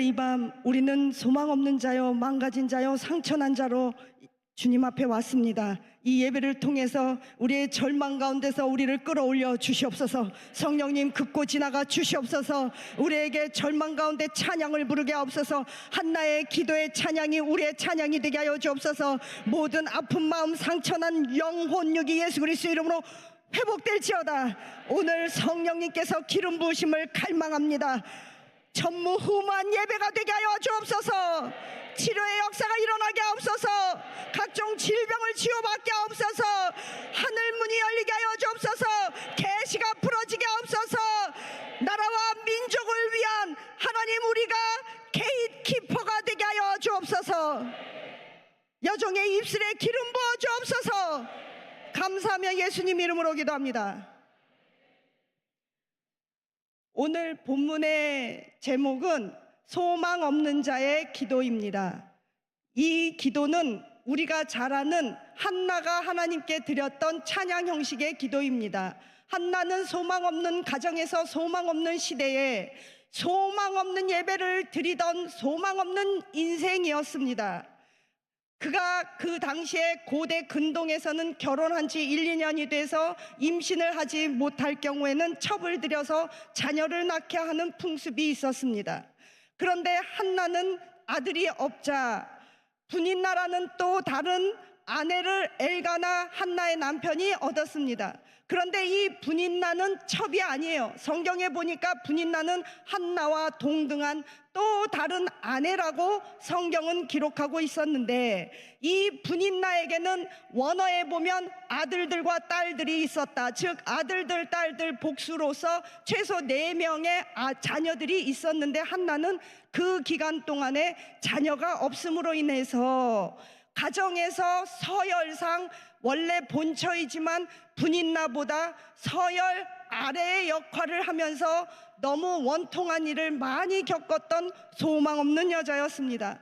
오늘 이 밤 우리는 소망 없는 자요, 망가진 자요, 상처난 자로 주님 앞에 왔습니다. 이 예배를 통해서 우리의 절망 가운데서 우리를 끌어올려 주시옵소서. 성령님 긋고 지나가 주시옵소서. 우리에게 절망 가운데 찬양을 부르게 하옵소서. 한나의 기도의 찬양이 우리의 찬양이 되게 하여 주옵소서. 모든 아픈 마음 상처난 영혼 육이 예수 그리스도 이름으로 회복될지어다. 오늘 성령님께서 기름 부으심을 갈망합니다. 전무후무한 예배가 되게 하여 주옵소서. 치료의 역사가 일어나게 하옵소서. 각종 질병을 치유받게 하옵소서. 하늘 문이 열리게 하여 주옵소서. 계시가 풀어지게 하옵소서. 나라와 민족을 위한 하나님 우리가 게이트키퍼가 되게 하여 주옵소서. 여종의 입술에 기름 부어 주옵소서. 감사하며 예수님 이름으로 기도합니다 오늘 본문의 제목은 소망 없는 자의 기도입니다. 이 기도는 우리가 잘 아는 한나가 하나님께 드렸던 찬양 형식의 기도입니다. 한나는 소망 없는 가정에서 소망 없는 시대에 소망 없는 예배를 드리던 소망 없는 인생이었습니다. 그가 그 당시에 고대 근동에서는 결혼한 지 1, 2년이 돼서 임신을 하지 못할 경우에는 첩을 들여서 자녀를 낳게 하는 풍습이 있었습니다. 그런데 한나는 아들이 없자 분인 나라는 또 다른 아내를 엘가나 한나의 남편이 얻었습니다. 그런데 이 분인나는 첩이 아니에요. 성경에 보니까 분인나는 한나와 동등한 또 다른 아내라고 성경은 기록하고 있었는데 이 분인나에게는 원어에 보면 아들들과 딸들이 있었다. 즉 아들들 딸들 복수로서 최소 네명의 아, 자녀들이 있었는데 한나는 그 기간 동안에 자녀가 없음으로 인해서 가정에서 서열상 원래 본처이지만 분인나보다 서열 아래의 역할을 하면서 너무 원통한 일을 많이 겪었던 소망 없는 여자였습니다.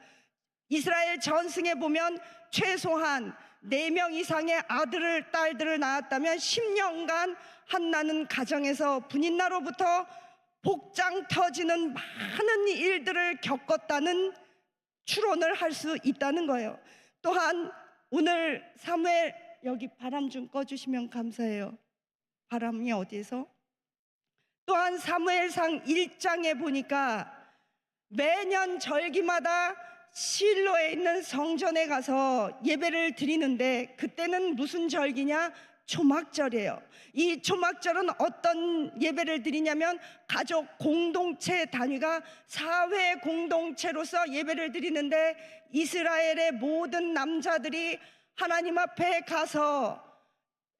이스라엘 전승에 보면 최소한 4명 이상의 아들을 딸들을 낳았다면 10년간 한나는 가정에서 분인나로부터 복장 터지는 많은 일들을 겪었다는 추론을 할 수 있다는 거예요. 또한 오늘 사무엘 여기 바람 좀 꺼주시면 감사해요. 바람이 어디에서? 또한 사무엘상 1장에 보니까 매년 절기마다 실로에 있는 성전에 가서 예배를 드리는데 그때는 무슨 절기냐? 초막절이에요. 이 초막절은 어떤 예배를 드리냐면 가족 공동체 단위가 사회 공동체로서 예배를 드리는데 이스라엘의 모든 남자들이 하나님 앞에 가서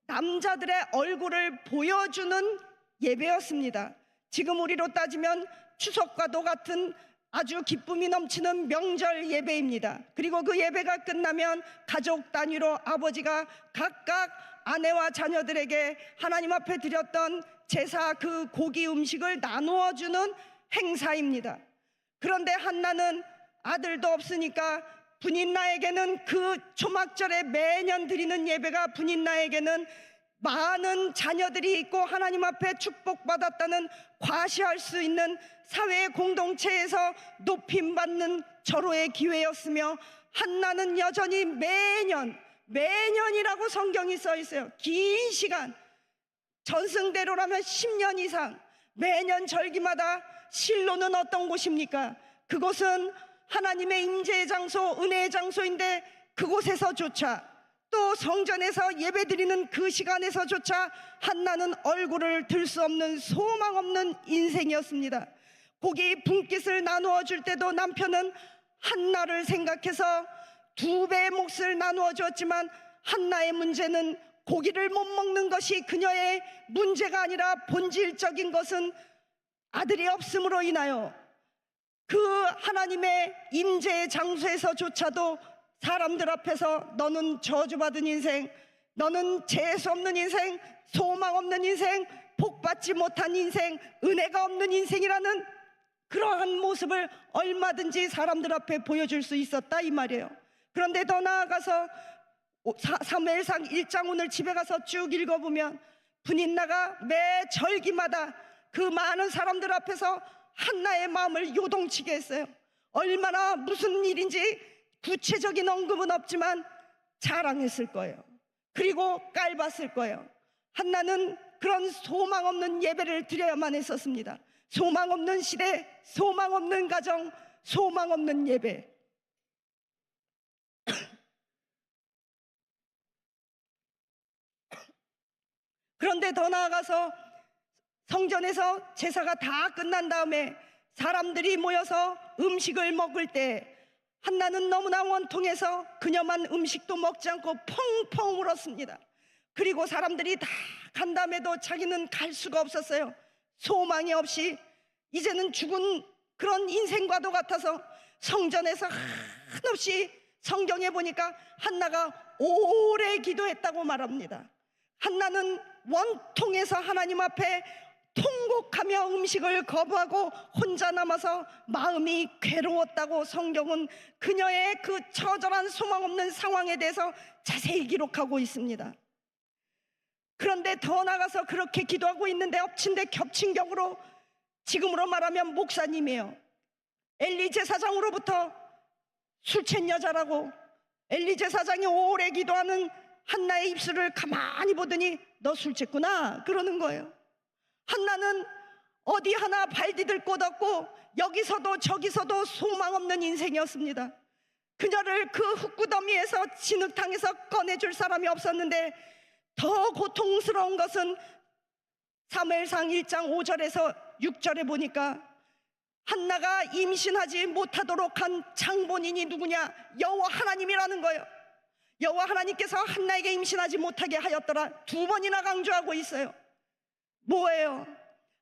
남자들의 얼굴을 보여주는 예배였습니다. 지금 우리로 따지면 추석과도 같은 아주 기쁨이 넘치는 명절 예배입니다. 그리고 그 예배가 끝나면 가족 단위로 아버지가 각각 아내와 자녀들에게 하나님 앞에 드렸던 제사 그 고기 음식을 나누어 주는 행사입니다. 그런데 한나는 아들도 없으니까 분인나에게는 그 초막절에 매년 드리는 예배가 분인나에게는 많은 자녀들이 있고 하나님 앞에 축복받았다는 과시할 수 있는 사회 공동체에서 높임받는 절호의 기회였으며 한나는 여전히 매년 매년이라고 성경이 써 있어요. 긴 시간 전승대로라면 10년 이상 매년 절기마다 실로는 어떤 곳입니까? 그곳은 하나님의 임재의 장소, 은혜의 장소인데 그곳에서조차 또 성전에서 예배드리는 그 시간에서조차 한나는 얼굴을 들 수 없는 소망 없는 인생이었습니다. 고기 분깃을 나누어 줄 때도 남편은 한나를 생각해서 두 배의 몫을 나누어 주었지만 한나의 문제는 고기를 못 먹는 것이 그녀의 문제가 아니라 본질적인 것은 아들이 없음으로 인하여 그 하나님의 임재의 장소에서조차도 사람들 앞에서 너는 저주받은 인생, 너는 재수 없는 인생, 소망 없는 인생, 복받지 못한 인생, 은혜가 없는 인생이라는 그러한 모습을 얼마든지 사람들 앞에 보여줄 수 있었다 이 말이에요. 그런데 더 나아가서 사- 사무엘상 1장 오늘 집에 가서 쭉 읽어보면 분인나가 매 절기마다 그 많은 사람들 앞에서 한나의 마음을 요동치게 했어요. 얼마나 무슨 일인지 구체적인 언급은 없지만 자랑했을 거예요. 그리고 깔봤을 거예요. 한나는 그런 소망 없는 예배를 드려야만 했었습니다. 소망 없는 시대, 소망 없는 가정, 소망 없는 예배. 그런데 더 나아가서 성전에서 제사가 다 끝난 다음에 사람들이 모여서 음식을 먹을 때 한나는 너무나 원통해서 그녀만 음식도 먹지 않고 펑펑 울었습니다. 그리고 사람들이 다 간 다음에도 자기는 갈 수가 없었어요. 소망이 없이 이제는 죽은 그런 인생과도 같아서 성전에서 한없이 성경에 보니까 한나가 오래 기도했다고 말합니다. 한나는 원통해서 하나님 앞에 통곡하며 음식을 거부하고 혼자 남아서 마음이 괴로웠다고 성경은 그녀의 그 처절한 소망 없는 상황에 대해서 자세히 기록하고 있습니다. 그런데 더 나가서 그렇게 기도하고 있는데 엎친 데 겹친 격으로 지금으로 말하면 목사님이에요. 엘리 제사장으로부터 술 취한 여자라고 엘리 제사장이 오래 기도하는 한나의 입술을 가만히 보더니 너술 취했구나 그러는 거예요. 한나는 어디 하나 발 디딜 곳 없고 여기서도 저기서도 소망 없는 인생이었습니다. 그녀를 그 흙구더미에서 진흙탕에서 꺼내줄 사람이 없었는데 더 고통스러운 것은 사무엘상 1장 5절에서 6절에 보니까 한나가 임신하지 못하도록 한 장본인이 누구냐? 여호와 하나님이라는 거예요. 여호와 하나님께서 한나에게 임신하지 못하게 하였더라. 두 번이나 강조하고 있어요. 뭐예요?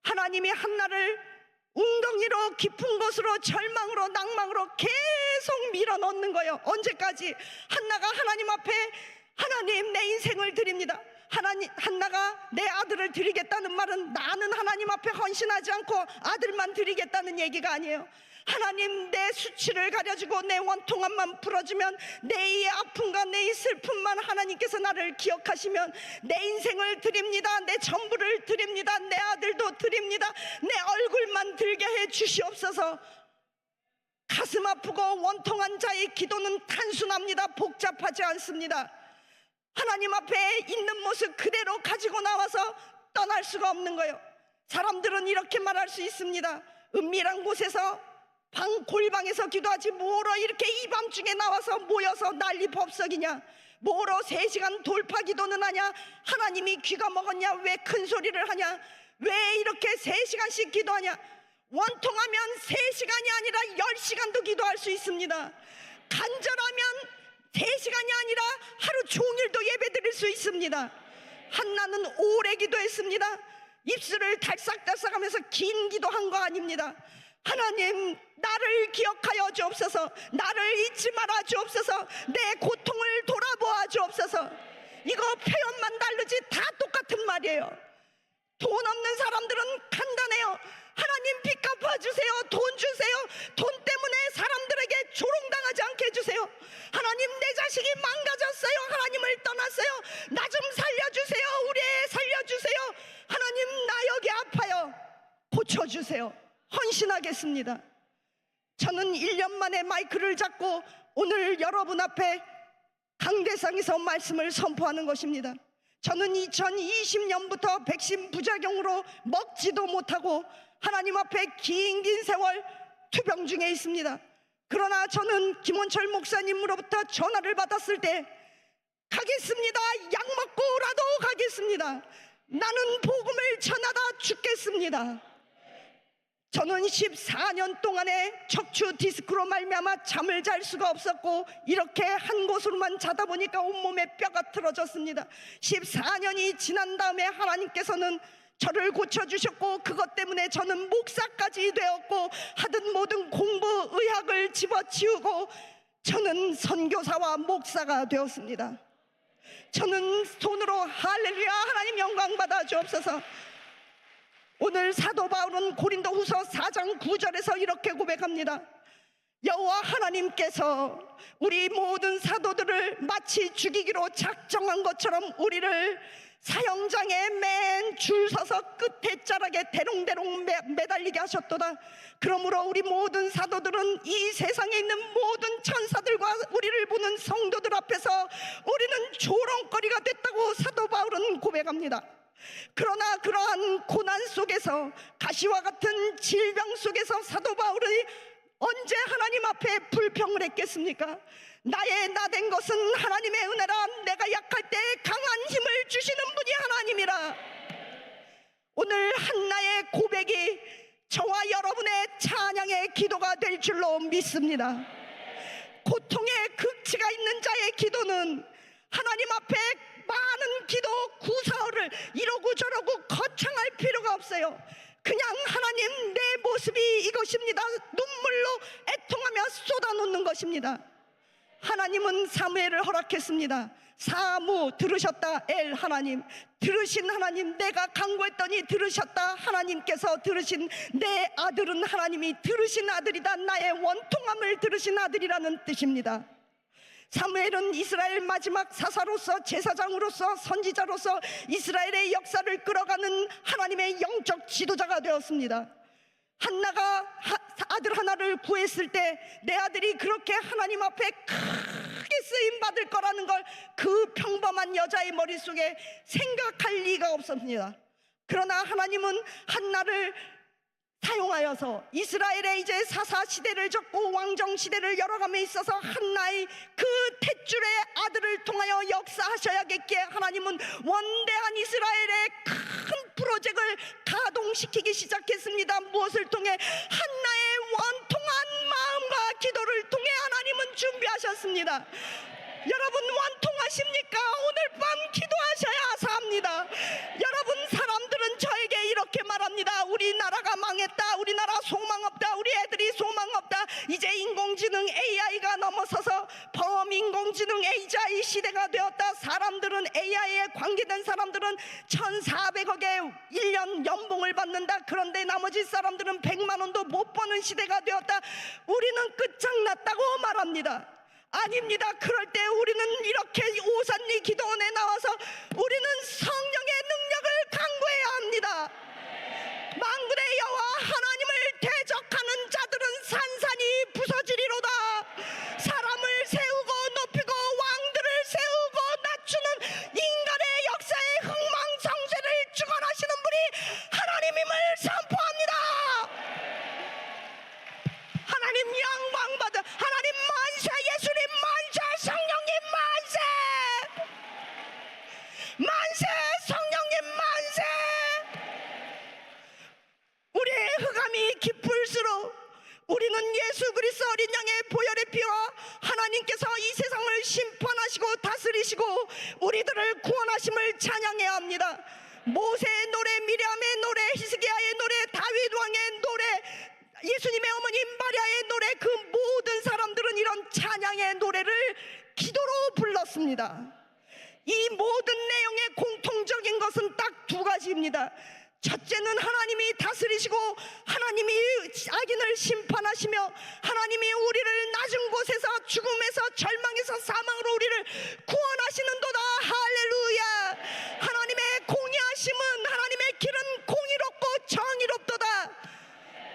하나님이 한나를 웅덩이로 깊은 곳으로 절망으로 낭망으로 계속 밀어넣는 거예요. 언제까지? 한나가 하나님 앞에 하나님 내 인생을 드립니다. 하나님 한나가 내 아들을 드리겠다는 말은 나는 하나님 앞에 헌신하지 않고 아들만 드리겠다는 얘기가 아니에요. 하나님 내 수치를 가려주고 내 원통함만 풀어주면 내 이 아픔과 내 이 슬픔만 하나님께서 나를 기억하시면 내 인생을 드립니다. 내 전부를 드립니다. 내 아들도 드립니다. 내 얼굴만 들게 해 주시옵소서. 가슴 아프고 원통한 자의 기도는 단순합니다. 복잡하지 않습니다. 하나님 앞에 있는 모습 그대로 가지고 나와서 떠날 수가 없는 거예요. 사람들은 이렇게 말할 수 있습니다. 은밀한 곳에서 방 골방에서 기도하지 뭐로 이렇게 이 밤중에 나와서 모여서 난리 법석이냐? 뭐로 세 시간 돌파 기도는 하냐? 하나님이 귀가 먹었냐? 왜 큰 소리를 하냐? 왜 이렇게 세 시간씩 기도하냐? 원통하면 세 시간이 아니라 열 시간도 기도할 수 있습니다. 간절하면 세 시간이 아니라 하루 종일도 예배 드릴 수 있습니다. 한나는 오래 기도했습니다. 입술을 달싹달싹하면서 긴 기도한 거 아닙니다 하나님 나를 기억하여 주옵소서. 나를 잊지 말아 주옵소서. 내 고통을 돌아보아 주옵소서. 이거 표현만 다르지 다 똑같은 말이에요. 돈 없는 사람들은 간단해요. 하나님 빚 갚아주세요. 돈 주세요. 돈 때문에 사람들에게 조롱당하지 않게 해주세요. 하나님 내 자식이 망가졌어요. 하나님을 떠났어요. 나 좀 살려주세요. 우리 애 살려주세요. 하나님 나 여기 아파요. 고쳐주세요 헌신하겠습니다 저는 1년 만에 마이크를 잡고 오늘 여러분 앞에 강대상에서 말씀을 선포하는 것입니다. 저는 2020년부터 백신 부작용으로 먹지도 못하고 하나님 앞에 긴긴 세월 투병 중에 있습니다. 그러나 저는 김원철 목사님으로부터 전화를 받았을 때 가겠습니다. 약 먹고라도 가겠습니다. 나는 복음을 전하다 죽겠습니다. 저는 14년 동안에 척추 디스크로 말미암아 잠을 잘 수가 없었고 이렇게 한 곳으로만 자다 보니까 온몸에 뼈가 틀어졌습니다. 14년이 지난 다음에 하나님께서는 저를 고쳐주셨고 그것 때문에 저는 목사까지 되었고 하던 모든 공부 의학을 집어치우고 저는 선교사와 목사가 되었습니다. 저는 손으로 할렐루야 하나님 영광 받아 주옵소서. 오늘 사도 바울은 고린도 후서 4장 9절에서 이렇게 고백합니다. 여호와 하나님께서 우리 모든 사도들을 마치 죽이기로 작정한 것처럼 우리를 사형장에 맨 줄 서서 끝에 자락에 대롱대롱 매, 매달리게 하셨도다. 그러므로 우리 모든 사도들은 이 세상에 있는 모든 천사들과 우리를 보는 성도들 앞에서 우리는 조롱거리가 됐다고 사도 바울은 고백합니다. 그러나 그러한 고난 속에서 가시와 같은 질병 속에서 사도 바울이 언제 하나님 앞에 불평을 했겠습니까? 나의 나 된 것은 하나님의 은혜라. 내가 약할 때 강한 힘을 주시는 분이 하나님이라. 오늘 한나의 고백이 저와 여러분의 찬양의 기도가 될 줄로 믿습니다. 고통의 극치가 있는 자의 기도는 하나님 앞에 많은 기도 구사를 이러고 저러고 거창할 필요가 없어요. 그냥 하나님 내 모습이 이것입니다. 눈물로 애통하며 쏟아놓는 것입니다. 하나님은 사무엘을 허락했습니다. 사무 들으셨다 엘 하나님 들으신 하나님 내가 강구했더니 들으셨다 하나님께서 들으신 내 아들은 하나님이 들으신 아들이다 나의 원통함을 들으신 아들이라는 뜻입니다. 사무엘은 이스라엘 마지막 사사로서 제사장으로서 선지자로서 이스라엘의 역사를 끌어가는 하나님의 영적 지도자가 되었습니다. 한나가 하- 아들 하나를 구했을 때 내 아들이 그렇게 하나님 앞에 크게 쓰임 받을 거라는 걸 그 평범한 여자의 머릿속에 생각할 리가 없었습니다. 그러나 하나님은 한나를 사용하여서 이스라엘의 이제 사사 시대를 접고 왕정 시대를 열어감에 있어서 한나의 그 탯줄의 아들을 통하여 역사하셔야겠기에 하나님은 원대한 이스라엘의 큰 프로젝트를 가동시키기 시작했습니다. 무엇을 통해 한나의 원통한 마음과 기도를 통해 하나님은 준비하셨습니다. 여러분 원통하십니까? 오늘 밤 기도하셔야 삽니다. 여러분 사람들은 저에게 이렇게 말합니다. 우리 나라가 망했다. 우리나라 소망 없다. 우리 애들이 소망 없다. 이제 인공지능 AI가 넘어서서 범인공지능 AI 시대가 되었다. 사람들은 AI에 관계된 사람들은 1,400억의 1년 연봉을 받는다. 그런데 나머지 사람들은 100만 원도 못 버는 시대가 되었다. 우리는 끝장났다고 말합니다. 아닙니다. 그럴 때 우리는 이렇게 오산리 기도원에 나와서 우리는 성령의 능력을 강구해야 합니다. 망군의 여호와 하나님을 대적하는 자들은 산산이 부서지리로다. 이 모든 내용의 공통적인 것은 딱 두 가지입니다. 첫째는 하나님이 다스리시고 하나님이 악인을 심판하시며 하나님이 우리를 낮은 곳에서 죽음에서 절망에서 사망으로 우리를 구원하시는도다. 할렐루야! 하나님의 공의하심은 하나님의 길은 공의롭고 정의롭도다.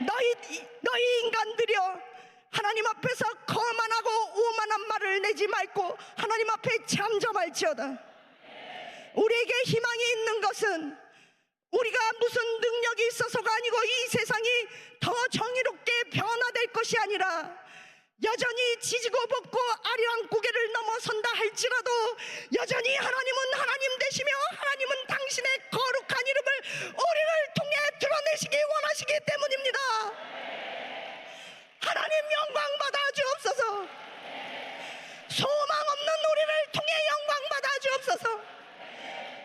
너희 너희 인간들이여 하나님 앞에서 거만하고 오만한 말을 내지 말고 하나님 앞에 잠잠할지어다. 우리에게 희망이 있는 것은 우리가 무슨 능력이 있어서가 아니고 이 세상이 더 정의롭게 변화될 것이 아니라 여전히 지지고 볶고 아리랑 고개를 넘어선다 할지라도 여전히 하나님은 하나님 되시며 하나님은 당신의 거룩한 이름을 우리를 통해 드러내시기 원하시기 때문입니다. 하나님 영광 받아 주옵소서. 소망 없는 우리를 통해 영광 받아 주옵소서.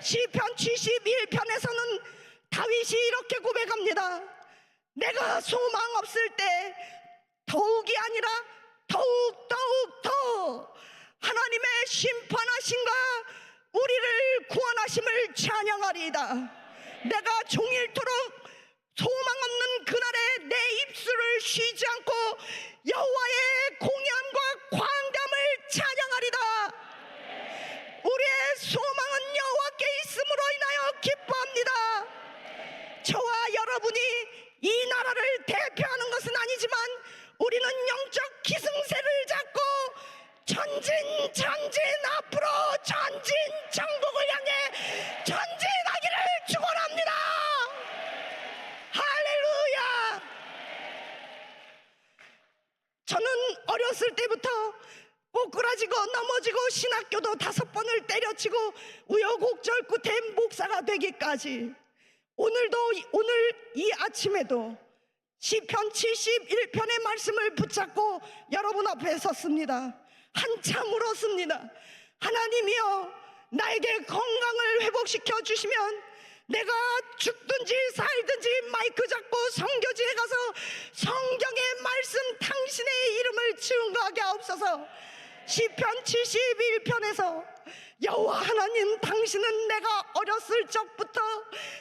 시편 71편에서는 다윗이 이렇게 고백합니다. 내가 소망 없을 때 더욱이 아니라 더욱 더욱 더 하나님의 심판하신가 우리를 구원하심을 찬양하리이다. 내가 종일토록 소망 없는 그날에 내 입술을 쉬지 않고 여호와의 공의함과 광담을 찬양하리다. 우리의 소망은 여호와께 있음으로 인하여 여러분이 이 나라를 대표하는 것은 아니지만 우리는 영적 기승세를 잡고 전진 전진 앞으로 전진 전국을 향해 전진하기를 축원합니다. 할렐루야. 저는 어렸을 때부터 꼬꾸라지고 넘어지고 신학교도 다섯 번을 때려치고 우여곡절 끝에 목사가 되기까지 오늘도 이- 오늘 이 아침에도 시편 71편의 말씀을 붙잡고 여러분 앞에 섰습니다. 한참 울었습니다. 하나님이여 나에게 건강을 회복시켜 주시면 내가 죽든지 살든지 마이크 잡고 성교지에 가서 성경의 말씀 당신의 이름을 증거하게 하옵소서. 시편 71편에서 여호와 하나님 당신은 내가 어렸을 적부터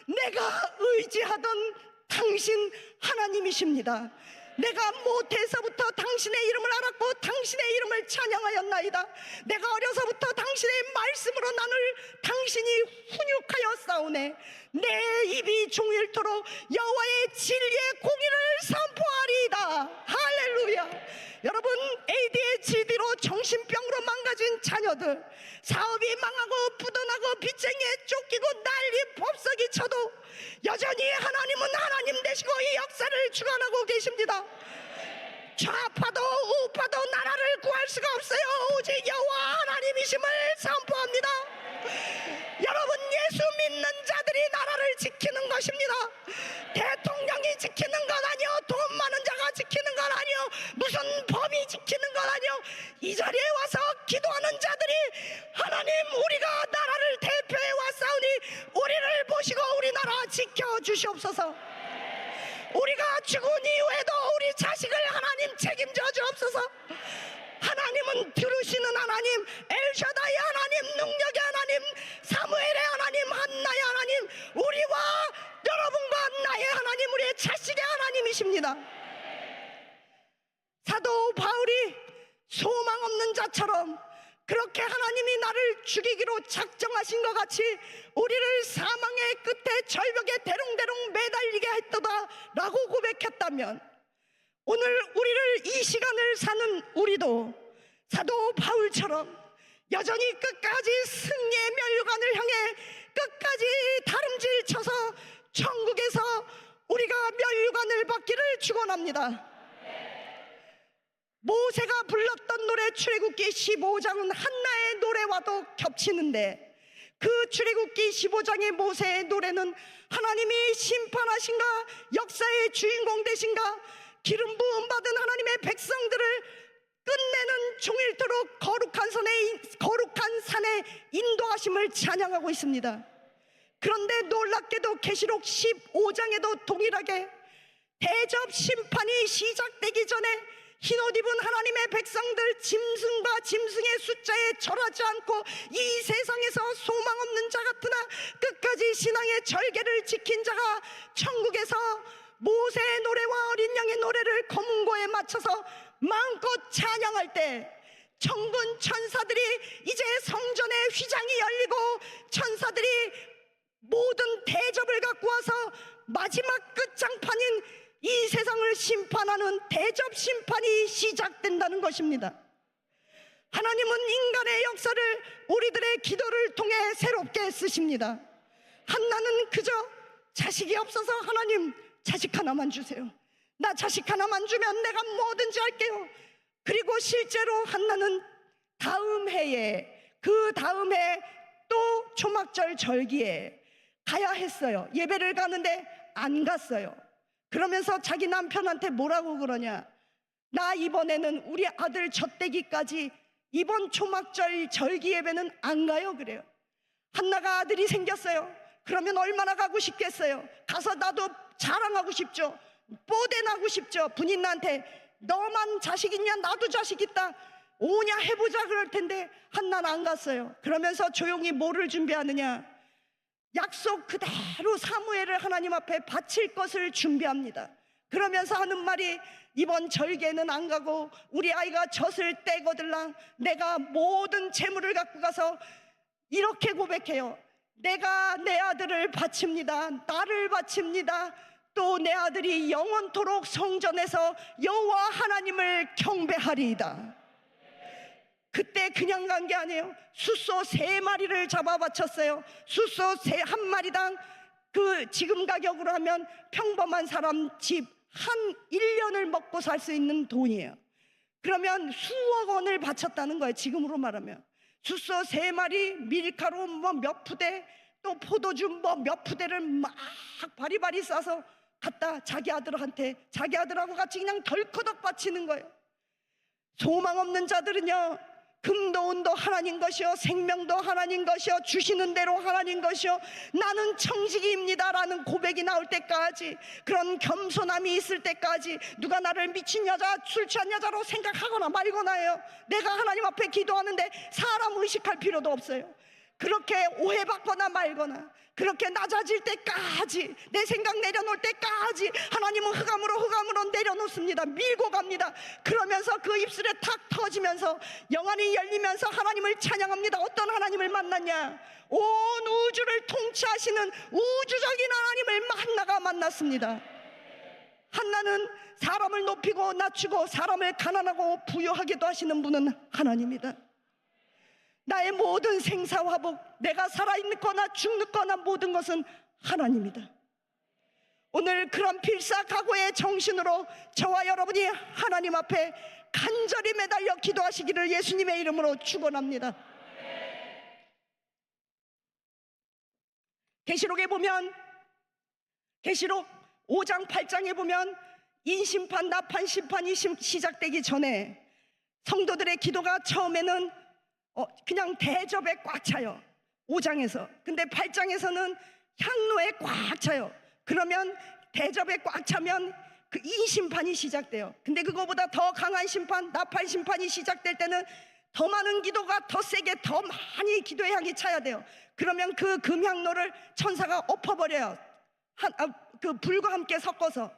내가 의지하던 당신 하나님이십니다. 내가 모태에서부터 당신의 이름을 알았고 당신의 이름을 찬양하였나이다. 내가 어려서부터 당신의 말씀으로 나를 당신이 훈육하여 싸우네. 내 입이 종일토록 여호와의 진리의 공의를 선포하리이다. 할렐루야. 여러분 ADHD로 정신병으로 망가진 자녀들 사업이 망하고 부도나고 빚쟁이에 쫓기고 난리 법석이 쳐도 여전히 하나님은 하나님 되시고 이 역사를 주관하고 계십니다 좌파도 우파도 나라를 구할 수가 없어요 오직 여호와 하나님이심을 주시옵소서. 우리가 죽은 이후에도 우리 자식을 하나님 책임져 주옵소서. 하나님은 들으시는 하나님 엘샤다의 하나님 능력의 하나님 사무엘의 하나님 한나의 하나님 우리와 여러분과 나의 하나님 우리의 자식의 하나님이십니다. 사도 바울이 소망 없는 자처럼 그렇게 하나님이 나를 죽이기로 작정하신 것 같이 우리를 사망의 끝에 절벽에 대롱대롱 매달리게 했도다 라고 고백했다면 오늘 우리를 이 시간을 사는 우리도 사도 바울처럼 여전히 끝까지 승리의 면류관을 향해 끝까지 다름질 쳐서 천국에서 우리가 면류관을 받기를 축원합니다. 모세가 불렀던 노래 출애굽기 15장은 한나의 노래와도 겹치는데 그 출애굽기 15장의 모세의 노래는 하나님이 심판하신가 역사의 주인공 되신가 기름 부음 받은 하나님의 백성들을 끝내는 종일토록 거룩한 산에 거룩한 산에 인도하심을 찬양하고 있습니다. 그런데 놀랍게도 계시록 15장에도 동일하게 대접 심판이 시작되기 전에 흰옷 입은 하나님의 백성들 짐승과 짐승의 숫자에 절하지 않고 이 세상에서 소망 없는 자 같으나 끝까지 신앙의 절개를 지킨 자가 천국에서 모세의 노래와 어린 양의 노래를 검은고에 맞춰서 마음껏 찬양할 때 천군 천사들이 이제 성전의 휘장이 열리고 천사들이 모든 대접을 갖고 와서 마지막 끝장판인 이 세상을 심판하는 대접 심판이 시작된다는 것입니다. 하나님은 인간의 역사를 우리들의 기도를 통해 새롭게 쓰십니다. 한나는 그저 자식이 없어서 하나님 자식 하나만 주세요. 나 자식 하나만 주면 내가 뭐든지 할게요. 그리고 실제로 한나는 다음 해에 그 다음 해 또 초막절 절기에 가야 했어요. 예배를 가는데 안 갔어요. 그러면서 자기 남편한테 뭐라고 그러냐? 나 이번에는 우리 아들 젖대기까지 이번 초막절 절기 예배는 안 가요 그래요. 한나가 아들이 생겼어요. 그러면 얼마나 가고 싶겠어요. 가서 나도 자랑하고 싶죠. 뽀대나고 싶죠. 부인한테 너만 자식 있냐? 나도 자식 있다. 오냐 해보자 그럴 텐데 한나는 안 갔어요. 그러면서 조용히 뭐를 준비하느냐? 약속 그대로 사무엘을 하나님 앞에 바칠 것을 준비합니다. 그러면서 하는 말이 이번 절개는 안 가고 우리 아이가 젖을 떼거들랑 내가 모든 재물을 갖고 가서 이렇게 고백해요. 내가 내 아들을 바칩니다. 나를 바칩니다. 또 내 아들이 영원토록 성전에서 여호와 하나님을 경배하리이다. 그때 그냥 간 게 아니에요. 숫소 세 마리를 잡아 바쳤어요. 숫소 세 한 마리당 그 지금 가격으로 하면 평범한 사람 집 한 1년을 먹고 살 수 있는 돈이에요. 그러면 수억 원을 바쳤다는 거예요. 지금으로 말하면. 숫소 세 마리, 밀가루 뭐 몇 푸대, 또 포도주 뭐 몇 푸대를 막 바리바리 싸서 갖다 자기 아들한테 자기 아들하고 같이 그냥 덜커덕 바치는 거예요. 소망 없는 자들은요 금도 은도 하나님 것이요 생명도 하나님 것이요 주시는 대로 하나님 것이요 나는 청지기입니다라는 고백이 나올 때까지 그런 겸손함이 있을 때까지 누가 나를 미친 여자 술 취한 여자로 생각하거나 말거나 해요. 내가 하나님 앞에 기도하는데 사람 의식할 필요도 없어요 그렇게 오해받거나 말거나 그렇게 낮아질 때까지 내 생각 내려놓을 때까지 하나님은 흑암으로 흑암으로 내려놓습니다. 밀고 갑니다. 그러면서 그 입술에 탁 터지면서 영안이 열리면서 하나님을 찬양합니다. 어떤 하나님을 만났냐? 온 우주를 통치하시는 우주적인 하나님을 만나가 만났습니다. 한나는 사람을 높이고 낮추고 사람을 가난하고 부유하게도 하시는 분은 하나님이다 나의 모든 생사화복, 내가 살아있거나 죽거나 모든 것은 하나님이다. 오늘 그런 필사 각오의 정신으로 저와 여러분이 하나님 앞에 간절히 매달려 기도하시기를 예수님의 이름으로 축원합니다. 계시록에 보면 계시록 5장 8장에 보면 인심판 나판 심판이 시- 시작되기 전에 성도들의 기도가 처음에는 어, 그냥 대접에 꽉 차요. 5장에서. 근데 8장에서는 향로에 꽉 차요. 그러면 대접에 꽉 차면 그이 심판이 시작돼요. 근데 그거보다 더 강한 심판, 나팔 심판이 시작될 때는 더 많은 기도가 더 세게 더 많이 기도의 향이 차야 돼요. 그러면 그 금향로를 천사가 엎어버려요. 한, 아, 그 불과 함께 섞어서.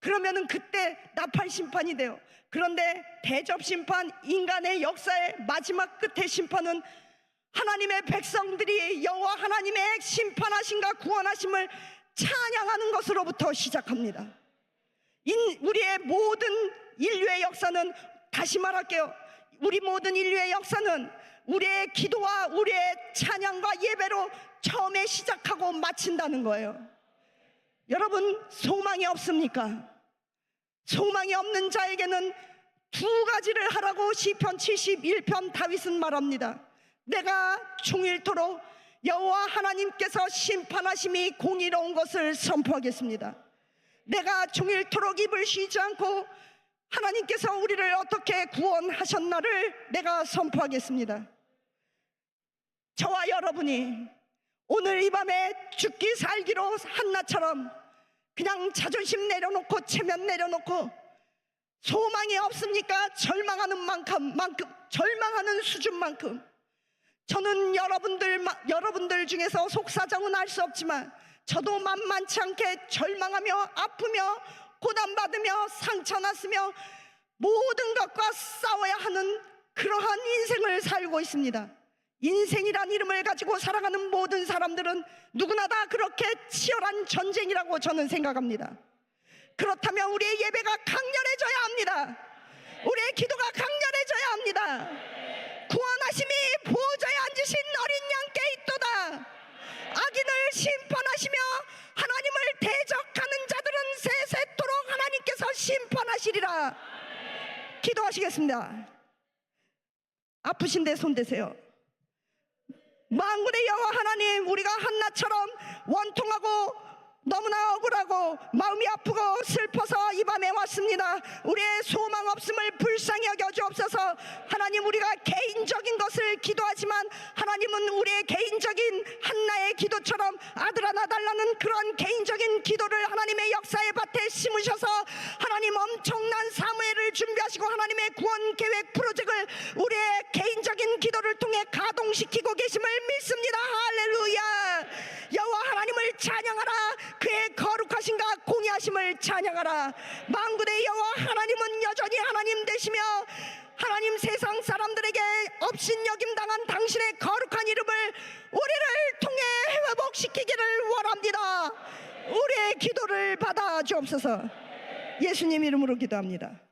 그러면은 그때 나팔 심판이 돼요. 그런데 대접 심판, 인간의 역사의 마지막 끝의 심판은 하나님의 백성들이 여호와 하나님의 심판하심과 구원하심을 찬양하는 것으로부터 시작합니다. 인, 우리의 모든 인류의 역사는 다시 말할게요. 우리 모든 인류의 역사는 우리의 기도와 우리의 찬양과 예배로 처음에 시작하고 마친다는 거예요. 여러분 소망이 없습니까? 소망이 없는 자에게는 두 가지를 하라고 시편 71편 다윗은 말합니다. 내가 종일토록 여호와 하나님께서 심판하심이 공의로운 것을 선포하겠습니다. 내가 종일토록 입을 쉬지 않고 하나님께서 우리를 어떻게 구원하셨나를 내가 선포하겠습니다. 저와 여러분이 오늘 이 밤에 죽기 살기로 한나처럼 그냥 자존심 내려놓고 체면 내려놓고 소망이 없습니까? 절망하는 만큼, 만큼 절망하는 수준만큼 저는 여러분들 마- 여러분들 중에서 속사정은 알 수 없지만 저도 만만치 않게 절망하며 아프며 고난받으며 상처났으며 모든 것과 싸워야 하는 그러한 인생을 살고 있습니다. 인생이란 이름을 가지고 살아가는 모든 사람들은 누구나 다 그렇게 치열한 전쟁이라고 저는 생각합니다. 그렇다면 우리의 예배가 강렬해져야 합니다. 우리의 기도가 강렬해져야 합니다. 구원하심이 보호자에 앉으신 어린 양께 있도다. 악인을 심판하시며 하나님을 대적하는 자들은 세세토록 하나님께서 심판하시리라. 기도하시겠습니다. 아프신데 손 대세요. 만군의 여호와 하나님 우리가 한나처럼 원통하고 너무나 억울하고 마음이 아프고 슬퍼서 이 밤에 왔습니다. 우리의 소망 없음을 불쌍히 여겨 주옵소서. 하나님 우리가 개인적인 것을 기도하지만 하나님은 우리의 개인적인 한나의 기도처럼 아들 하나 달라는 그런 개인적인 기도를 하나님의 역사의 밭에 심으셔서 하나님 엄청난 사무 엘을 준비하시고 하나님의 구원 계획 프로젝트를 우리의 개인적인 기도를 통해 가동시키고 계심을 믿습니다. 할렐루야. 여호와 하나님을 찬양하라. 그의 거룩하신가 공의하심을 찬양하라. 만군의 여호와 하나님은 여전히 하나님 되시며 하나님 세상 사람들에게 업신여김 당한 당신의 거룩한 이름을 우리를 통해 회복시키기를 원합니다. 우리의 기도를 받아 주옵소서. 예수님 이름으로 기도합니다.